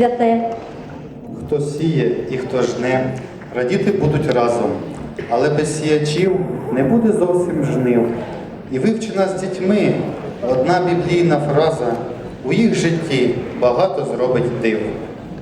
святе. Хто сіє і хто жне, радіти будуть разом, але без сіячів не буде зовсім жнив. І вивчена з дітьми одна біблійна фраза у їх житті багато зробить див.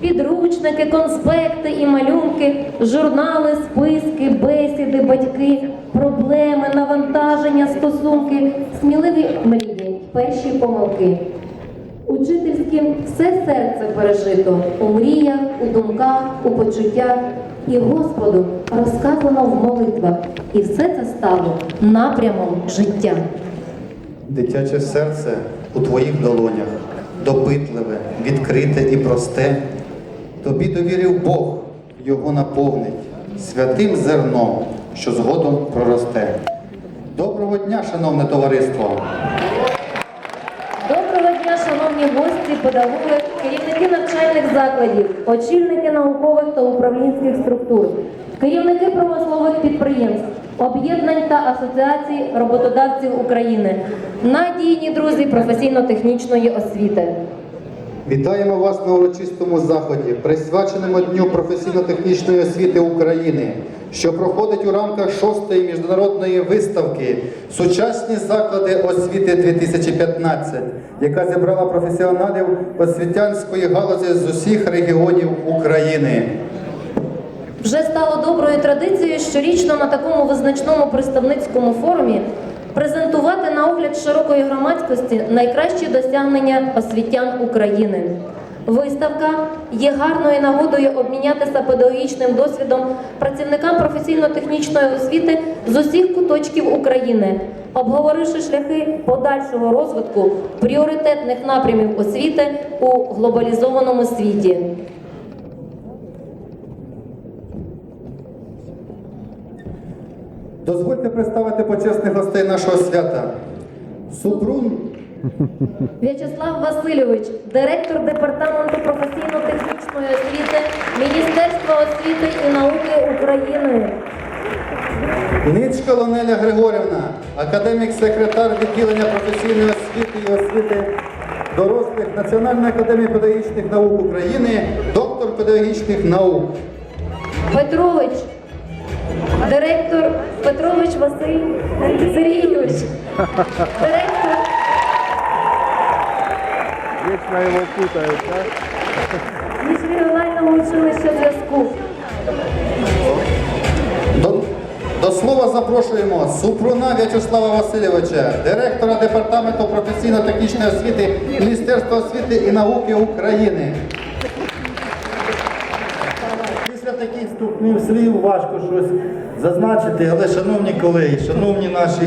Підручники, конспекти і малюнки, журнали, списки, бесіди, батьки, проблеми, навантаження, стосунки, сміливі мрії, перші помилки. Учительським все серце пережито у мріях, у думках, у почуттях. І Господу розказано в молитвах, і все це стало напрямом життя. Дитяче серце у твоїх долонях, допитливе, відкрите і просте. Тобі довірив Бог, його наповнить святим зерном, що згодом проросте. Доброго дня, шановне товариство! Шановні гості, педагоги, керівники навчальних закладів, очільники наукових та управлінських структур, керівники промислових підприємств, об'єднань та асоціацій роботодавців України, надійні друзі професійно-технічної освіти. Вітаємо вас на урочистому заході, присвяченому Дню професійно-технічної освіти України, що проходить у рамках шостої міжнародної виставки Сучасні заклади освіти 2015, яка зібрала професіоналів освітянської галузі з усіх регіонів України. Вже стало доброю традицією щорічно на такому визначному представницькому форумі презентувати на огляд широкої громадськості найкращі досягнення освітян України. Виставка є гарною нагодою обмінятися педагогічним досвідом працівникам професійно-технічної освіти з усіх куточків України, обговоривши шляхи подальшого розвитку пріоритетних напрямів освіти у глобалізованому світі. Дозвольте представити почесних гостей нашого свята. Супрун В'ячеслав Васильович, директор департаменту професійно-технічної освіти Міністерства освіти і науки України. Ничка Лонеля Григорівна, академік-секретар відділення професійної освіти і освіти дорослих Національної академії педагогічних наук України, доктор педагогічних наук. Петрович, директор Петрович Василь Сергійович, директор Вечно его путают, да? міжрегіонального училища зв'язку. До, до слова запрошуємо Супруна В'ячеслава Васильовича, директора департаменту професійно-технічної освіти Міністерства освіти і науки України. Після таких вступних слів важко щось зазначити, але шановні колеги, шановні наші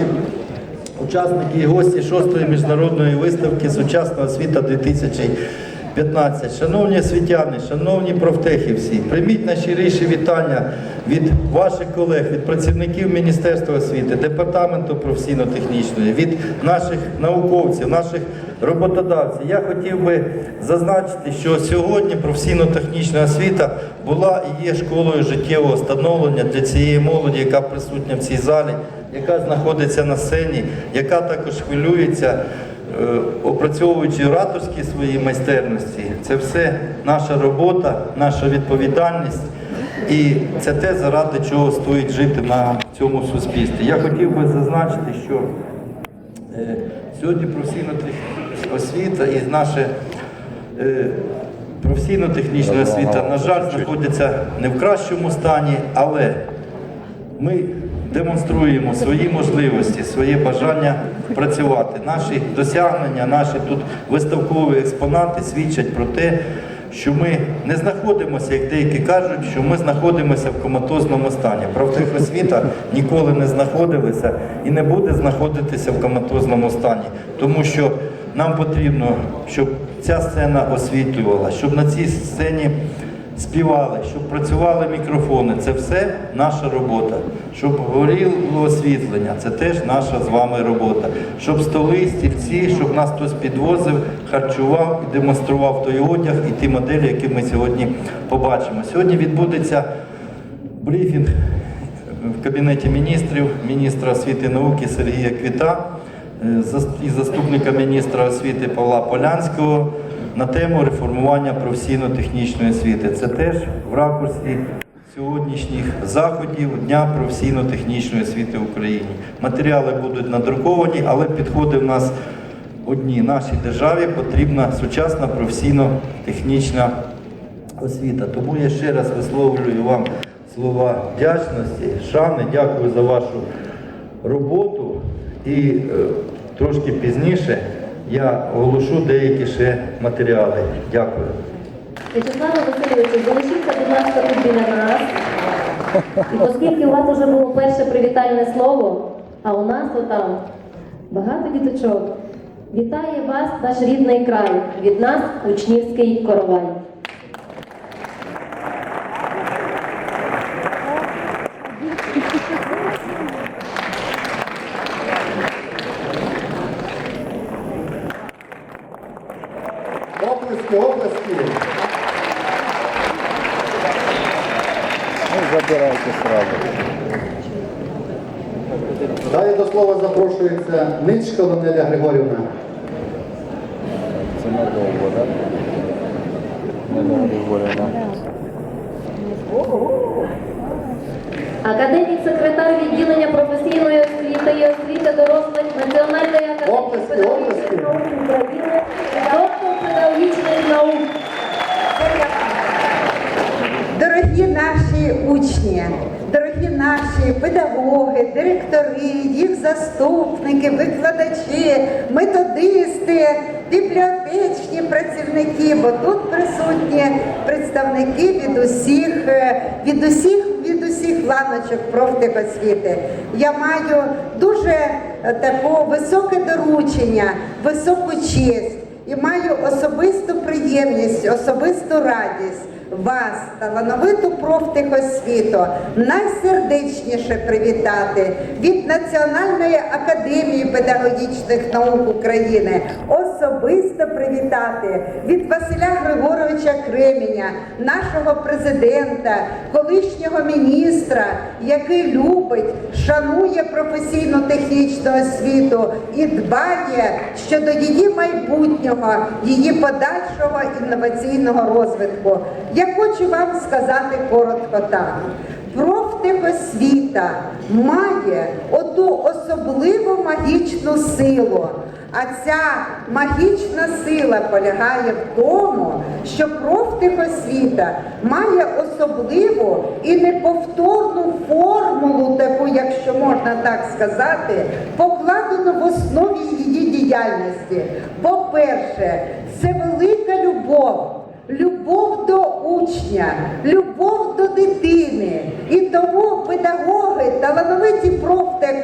учасники і гості шостої міжнародної виставки Сучасна освіта 2015, шановні освітяни, шановні профтехівці, прийміть найщиріші вітання від ваших колег, від працівників Міністерства освіти, департаменту професійно-технічної, від наших науковців, наших роботодавців. Я хотів би зазначити, що сьогодні професійно-технічна освіта була і є школою життєвого становлення для цієї молоді, яка присутня в цій залі, яка знаходиться на сцені, яка також хвилюється. е, Опрацьовуючи ораторські свої майстерності, це все наша робота, наша відповідальність, і це те, заради чого стоїть жити на цьому суспільстві. Я хотів би зазначити, що Е, Сьогодні професійна освіта і наша е, професійно-технічна освіта, на жаль, знаходиться не в кращому стані, але ми демонструємо свої можливості, своє бажання працювати. Наші досягнення, наші тут виставкові експонати свідчать про те, що ми не знаходимося, як деякі кажуть, що ми знаходимося в коматозному стані. Профтехосвіта ніколи не знаходилася і не буде знаходитися в коматозному стані, тому що нам потрібно, щоб ця сцена освітлювала, щоб на цій сцені співали, щоб працювали мікрофони. Це все наша робота. Щоб горіло освітлення, це теж наша з вами робота. Щоб столи, стільці, щоб нас хтось підвозив, харчував і демонстрував той одяг і ті моделі, які ми сьогодні побачимо. Сьогодні відбудеться брифінг в кабінеті міністрів, міністра освіти і науки Сергія Квіта е, і заступника міністра освіти Павла Полянського на тему реформування професійно-технічної освіти. Це теж в ракурсі сьогоднішніх заходів Дня професійно-технічної освіти в Україні. Матеріали будуть надруковані, але підходи в нас одні. Нашій державі потрібна сучасна професійно-технічна освіта. Тому я ще раз висловлюю вам слова вдячності, шани, дякую за вашу роботу. І е, трошки пізніше я оголошу деякі ще матеріали. Дякую. В'ячеславе Васильовичу, залишіться, будь ласка, тут біля нас. І оскільки у вас вже було перше привітальне слово, а у нас отам багато діточок, вітає вас наш рідний край, від нас учнівський коровай. Ничка Ланеля Григорівна. Це надовго, так? Надовго Григорівна. Академік, секретар відділення професійної освіти і освіти дорослих Національної академії педагогічних наук України, доктор педагогічних наук. Дорогі наші учні, дорогі наші педагоги, директори, їх заступники, викладачі, методисти, бібліотечні працівники, бо тут присутні представники від усіх, е, від усіх, від усіх ланочок профтехосвіти. Я маю дуже е, таке високе доручення, високу честь і маю особисту приємність, особисту радість вас, талановиту профтехосвіту, найсердечніше привітати від Національної академії педагогічних наук України, особисто привітати від Василя Григоровича Кременя, нашого президента, колишнього міністра, який любить, шанує професійно-технічну освіту і дбає щодо її майбутнього, її подальшого інноваційного розвитку. Я хочу вам сказати коротко так. Профтехосвіта має оту особливу магічну силу. А ця магічна сила полягає в тому, що профтехосвіта має особливу і неповторну формулу, таку, якщо можна так сказати, покладену в основі її діяльності. По-перше, це велика любов. Любов до учня, любов до дитини. І тому педагоги, талановиті профтех,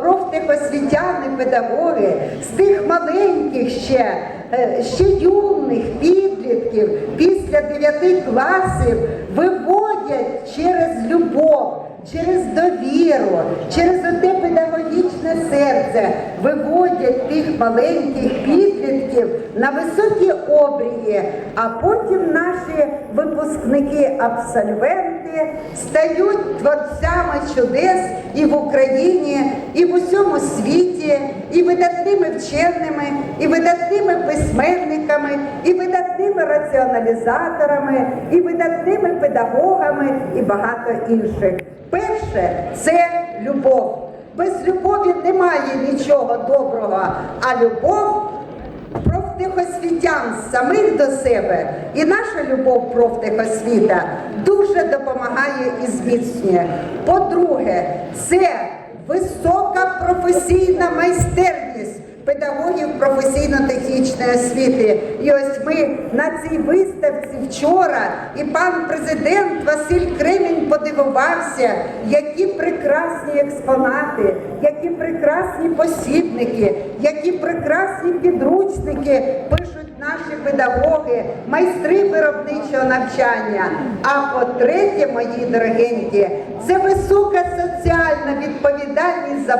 профтехосвітяни, педагоги з тих маленьких ще, е, ще юних підлітків після 9 класів виводять через любов. Через довіру, через оте педагогічне серце виводять тих маленьких підлітків на високі обрії, а потім наші випускники, абсольвенти стають творцями чудес і в Україні, і в усьому світі, і видатними вченими, і видатними письменниками, і видатними раціоналізаторами, і видатними педагогами, і багато інших. Перше це любов. Без любові немає нічого доброго, а любов профтехосвітян самих до себе і наша любов профтехосвіта дуже допомагає і зміцнює. По-друге, це висока професійна майстерність педагогів професійно-технічної освіти. І ось ми на цій виставці вчора, і пан президент Василь Кремінь подивувався, які прекрасні експонати, які прекрасні посібники, які прекрасні підручники пишуть наші педагоги, майстри виробничого навчання. А по-третє, мої дорогенькі, це висока соціальна відповідальність за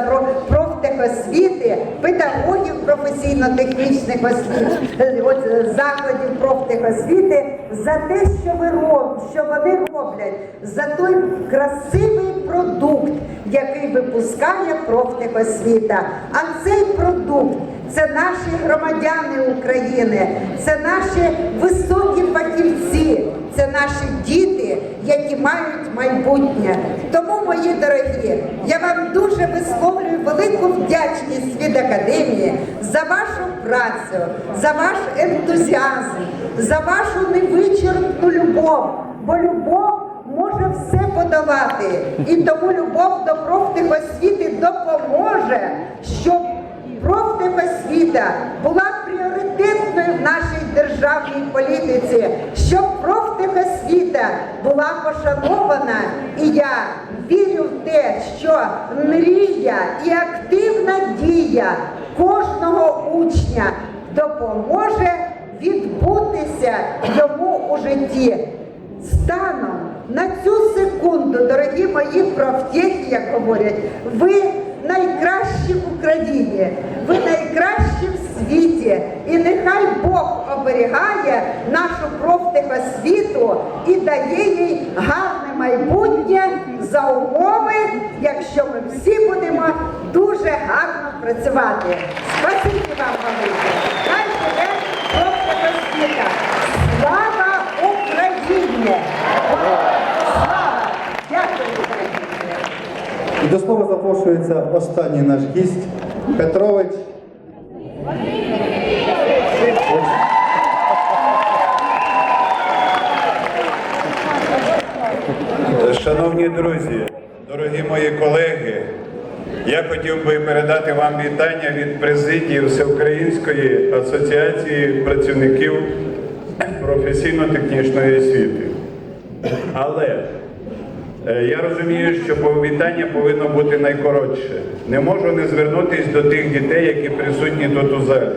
профтехосвіти, педагогів професійно-технічних освіт, е, закладів профтехосвіти за те, що ви роб, що вони роблять, за той красивий продукт, який випускає профтехосвіта. А цей продукт це наші громадяни України, це наші високі фахівці, це наші діти, які мають майбутнє. Тому, мої дорогі, я вам дуже висловлюю велику вдячність від академії за вашу працю, за ваш ентузіазм, за вашу невичерпну любов, бо любов може все подолати. І тому любов до профтехосвіти допоможе, щоб профтехосвіта була пріоритетною в нашій державній політиці, щоб профтехосвіта була пошанована. І я вірю в те, що мрія і активна дія кожного учня допоможе відбутися йому у житті. Станом на цю секунду, дорогі мої профтехи, як говорять, ви найкращі в Україні, ви найкращі в світі. І нехай Бог оберігає нашу профтехосвіту і дає їй гарне майбутнє за умови, якщо ми всі будемо дуже гарно працювати. Спасибі вам велике. Хай живе профтехосвіта. Слава Україні! Дякую! І до слова запрошується останній наш гість Петрович. Шановні друзі, дорогі мої колеги, я хотів би передати вам вітання від президії Всеукраїнської асоціації працівників професійно-технічної освіти. Але я розумію, що вітання повинно бути найкоротше. Не можу не звернутися до тих дітей, які присутні тут у залі.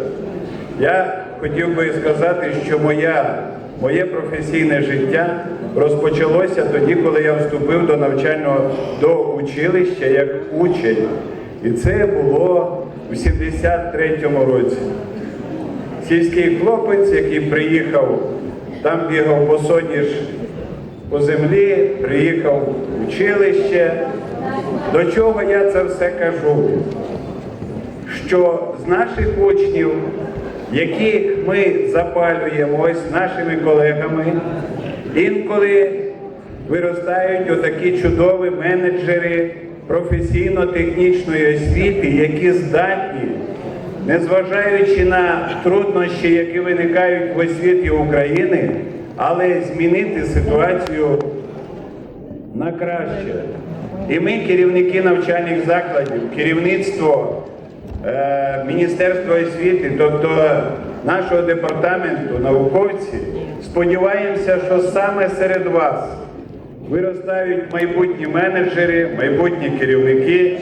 Я хотів би сказати, що моя, моє професійне життя розпочалося тоді, коли я вступив до навчального до училища як учень. І це було у 73-му році. Сільський хлопець, який приїхав, там бігав по босоніж по землі, приїхав в училище. До чого я це все кажу? що з наших учнів, яких ми запалюємо з нашими колегами, інколи виростають отакі чудові менеджери професійно-технічної освіти, які здатні, незважаючи на труднощі, які виникають в освіті України, але змінити ситуацію на краще. І ми, керівники навчальних закладів, керівництво е, Міністерства освіти, тобто нашого департаменту, науковці, сподіваємося, що саме серед вас виростають майбутні менеджери, майбутні керівники.